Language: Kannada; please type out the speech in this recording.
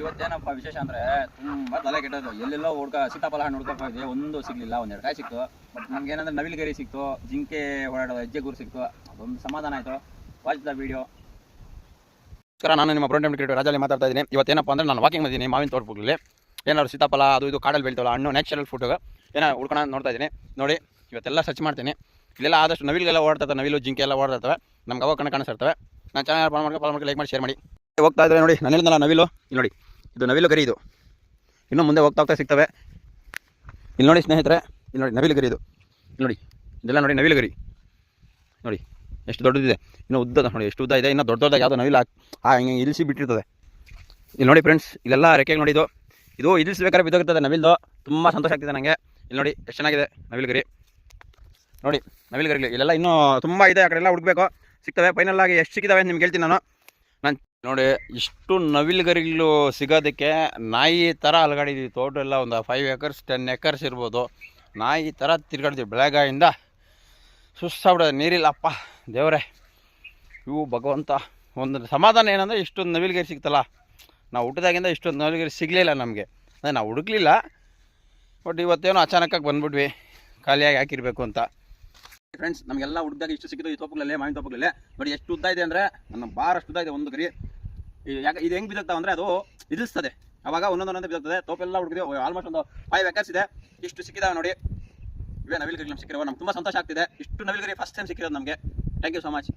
ಇವತ್ತೇನಪ್ಪ ವಿಶೇಷ ಅಂದ್ರೆ ತುಂಬಾ ತಲೆ ಕೆಟ್ಟದ್ದು. ಎಲ್ಲೆಲ್ಲೋ ಹುಡ್ಕ ಸೀತಾಫಲ ಹಣ್ಣು ಹೋಗಿದ್ದೆ ಒಂದು ಸಿಗ್ಲಿಲ್ಲ ಒಂದೆರಡು ಕಾಯಿ ಸಿಕ್ತು. ಬಟ್ ನಮ್ಗೆ ಏನಂದ್ರೆ ನವಿಲುಗರಿ ಸಿಕ್ತು, ಜಿಂಕೆ ಓಡಾಡೋ ಹೆಜ್ಜೆ ಗುರು ಸಿಕ್ತು. ಅದೊಂದು ಸಮಾಧಾನ ಆಯ್ತು. Watch the video. ನಮಸ್ಕಾರ, ನಾನು ನಿಮ್ಮ ಬ್ರೋಂಡ್ ಕ್ರಿಕೆಟ್ ರಾಜಲ್ಲಿ ಮಾತಾಡ್ತಾ ಇದ್ದೀನಿ. ಇವತ್ತೇನಪ್ಪ ಅಂದ್ರೆ ನಾನು ವಾಕಿಂಗ್ ಬಂದಿದ್ದೀನಿ, ಮಾವಿನ ತೋಟದಲ್ಲಿ ಏನಾದ್ರು ಸೀತಾಫಲ, ಅದು ಇದು ಕಾಡಲ್ಲಿ ಬೆಳಿತಾವಲ್ಲ ಹಣ್ಣು ನ್ಯಾಚುರಲ್ ಫುಡ್ ಏನೋ ಹುಡ್ಕೋಣ ನೋಡ್ತಾ ಇದ್ದೀನಿ. ನೋಡಿ, ಇವತ್ತೆಲ್ಲ ಸರ್ಚ್ ಮಾಡ್ತೀನಿ. ಇಲ್ಲೆಲ್ಲ ಆದಷ್ಟು ನವಿಲಿಗೆಲ್ಲ ಓಡ್ತಾ ನವಿಲು, ಜಿಂಕೆ ಎಲ್ಲ ಓಡಾಡ್ತವೆ. ನಮ್ಗೆ ಅವಾಗ ಕಣ್ಣು ಕಾಣಿಸ್ತಿರ್ತವೆ ನಾನು ಚೆನ್ನಾಗಿ ಫಾಲೋ ಮಾಡ್ಕೊಂಡು ಫಾಲೋ ಮಾಡಿ ಲೈಕ್ ಮಾಡಿ ಶೇರ್ ಮಾಡಿ. ಹೋಗ್ತಾ ಇದ್ರೆ ನೋಡಿ, ನನ್ನಿಂದ ನವಿಲು. ಇಲ್ಲಿ ನೋಡಿ, ಇದು ನವಿಲು ಗರಿ ಇದು. ಇನ್ನು ಮುಂದೆ ಹೋಗ್ತಾ ಹೋಗ್ತಾ ಸಿಗ್ತವೆ. ಇಲ್ಲಿ ನೋಡಿ ಸ್ನೇಹಿತರೆ, ಇಲ್ಲಿ ನೋಡಿ ನವಿಲು ಗರಿ ಇದು. ಇಲ್ಲಿ ನೋಡಿ, ಇದೆಲ್ಲ ನೋಡಿ ನವಿಲು ಗರಿ. ನೋಡಿ, ಎಷ್ಟು ದೊಡ್ಡದಿದೆ. ಇನ್ನು ಉದ್ದ ನೋಡಿ, ಎಷ್ಟು ಉದ್ದ ಇದೆ. ಇನ್ನು ದೊಡ್ಡ ದೊಡ್ಡ ಯಾವುದೋ ನವಿಲು ಆ, ಹಿಂಗೆ ಇಳಿಸಿ ಬಿಟ್ಟಿರ್ತದೆ. ಇಲ್ಲಿ ನೋಡಿ ಫ್ರೆಂಡ್ಸ್ ಇಲ್ಲೆಲ್ಲ ರೆಕ್ಕೆಗೆ ನೋಡಿ ಇದು. ಇದು ಇಳಿಸ್ಬೇಕಾದ್ರೆ ಬಿದ್ದೋಗಿರ್ತದೆ ನವಿಲ್ದು. ತುಂಬ ಸಂತೋಷ ಆಗ್ತಿದೆ ನನಗೆ ಇಲ್ಲಿ ನೋಡಿ, ಎಷ್ಟು ಚೆನ್ನಾಗಿದೆ ನವಿಲು ಗರಿ. ನೋಡಿ, ನವಿಲು ಗರಿ ಇಲ್ಲೆಲ್ಲ ಇನ್ನೂ ತುಂಬ ಇದೆ. ಆ ಕಡೆ ಎಲ್ಲ ಹುಡುಕ್ಬೇಕು. ಸಿಗ್ತವೆ. ಫೈನಲ್ ಆಗಿ ಎಷ್ಟು ಸಿಕ್ಕಿದಾವೆ ನಿಮ್ಗೆ ಹೇಳ್ತೀನಿ ನಾನು. ನೋಡಿ, ಇಷ್ಟು ನವಿಲುಗರಿಗಳು ಸಿಗೋದಕ್ಕೆ ನಾಯಿ ಥರ ಅಲ್ಗಾಡಿದ್ವಿ. ತೋಟ ಎಲ್ಲ ಒಂದು ಫೈವ್ ಏಕರ್ಸ್ ಟೆನ್ ಏಕರ್ಸ್ ಇರ್ಬೋದು. ನಾಯಿ ಥರ ತಿರ್ಗಾಡ್ತೀವಿ. ಬೆಳಗಾಯಿಂದ ಸುಸ್ತಾಗ್ಬಿಡೋದು. ನೀರಿಲ್ಲಪ್ಪ. ದೇವರೇ, ಇವು ಭಗವಂತ. ಒಂದು ಸಮಾಧಾನ ಏನಂದರೆ ಇಷ್ಟೊಂದು ನವಿಲುಗರಿ ಸಿಗ್ತಲ್ಲ. ನಾವು ಹುಟ್ಟಿದಾಗಿಂದ ಇಷ್ಟೊಂದು ನವಿಲುಗರಿ ಸಿಗಲಿಲ್ಲ ನಮಗೆ. ಅದೇ ನಾವು ಹುಡುಕ್ಲಿಲ್ಲ. ಬಟ್ ಇವತ್ತೇನೋ ಅಚಾನಕ್ಕಾಗಿ ಬಂದ್ಬಿಟ್ವಿ. ಖಾಲಿಯಾಗಿ ಹಾಕಿರಬೇಕು ಅಂತ. ಫ್ರೆಂಡ್ಸ್ ನಮಗೆಲ್ಲ ಹುಡುಕಿದಾಗ ಇಷ್ಟು ಸಿಕ್ಕಿದ್ದು ಈ ತೋಪಗಳಲ್ಲೇ, ಮಾವಿನ ತೋಪಗಳಲ್ಲೇ. ಬಟ್ ಎಷ್ಟು ಉದ್ದ ಇದೆ ಅಂದರೆ, ನನ್ನ ಬಾರಷ್ಟು ಉದ್ದ ಇದೆ ಒಂದು ಗರಿ ಯಾಕೆ ಇದು ಹೆಂಗ್ ಬಿದ್ದಾಗ್ತಾವ ಅಂದ್ರೆ ಅದು ಇದಿಸ್ತದೆ ಅವಾಗ ಒಂದೊಂದು ಒಂದೊಂದು ಬಿದ್ದೋಗ್ತದೆ ತೋಪೆಲ್ಲ ಹುಡುಕಿದೆ ಆಲ್ಮೋಸ್ಟ್ ಒಂದು ಫೈವ್ ಎಕರ್ಸ್ ಇದೆ. ಇಷ್ಟು ಸಿಕ್ಕಿದಾವೆ ನೋಡಿ. ಇವೇ ನವಿಲುಗರಿ ನಮ್ಗೆ ಸಿಕ್ಕಿರೋ ನಮ್ಗೆ ತುಂಬ ಸಂತೋಷ ಆಗ್ತಿದೆ. ಇಷ್ಟು ನವಿಲುಗರಿ ಫಸ್ಟ್ ಟೈಮ್ ಸಿಕ್ಕಿರೋದು ನಮಗೆ. Thank you so much